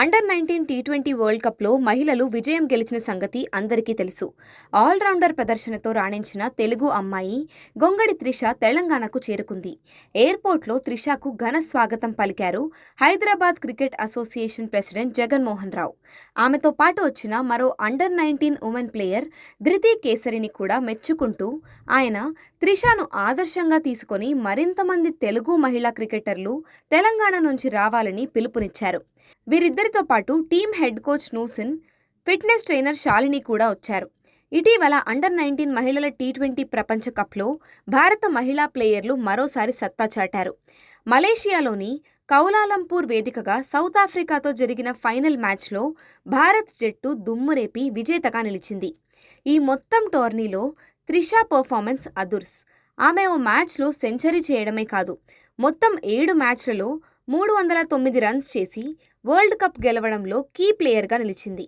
Under nineteen T twenty world కప్లో మహిళలు విజయం గెలిచిన సంగతి అందరికీ తెలుసు. ఆల్రౌండర్ ప్రదర్శనతో రాణించిన తెలుగు అమ్మాయి గొంగడి త్రిష తెలంగాణకు చేరుకుంది. ఎయిర్పోర్ట్లో త్రిషకు ఘన స్వాగతం పలికారు Hyderabad cricket association president Jaganmohan Rao. ఆమెతో పాటు వచ్చిన మరో అండర్ నైన్టీన్ ఉమెన్ ప్లేయర్ ధృతి కేసరిని కూడా మెచ్చుకుంటూ ఆయన త్రిషను ఆదర్శంగా తీసుకొని మరింత మంది తెలుగు మహిళా క్రికెటర్లు తెలంగాణ నుంచి రావాలని పిలుపునిచ్చారు. వీరిద్దరితో పాటు team head coach Nooshin fitness trainer Shalini కూడా వచ్చారు. ఇటీవల అండర్ నైన్టీన్ మహిళల టీ ట్వంటీ ప్రపంచ కప్లో భారత మహిళా ప్లేయర్లు మరోసారి సత్తా చాటారు. మలేషియాలోని కౌలాలంపూర్ వేదికగా సౌత్ ఆఫ్రికాతో జరిగిన ఫైనల్ మ్యాచ్లో భారత్ జట్టు దుమ్మురేపి విజేతగా నిలిచింది. ఈ మొత్తం టోర్నీలో త్రిషా పర్ఫార్మెన్స్ అదుర్స్. ఆమె ఓ మ్యాచ్లో సెంచరీ చేయడమే కాదు మొత్తం ఏడు మ్యాచ్లలో మూడు వందల తొమ్మిది రన్స్ చేసి వరల్డ్ కప్ గెలవడంలో కీ ప్లేయర్గా నిలిచింది.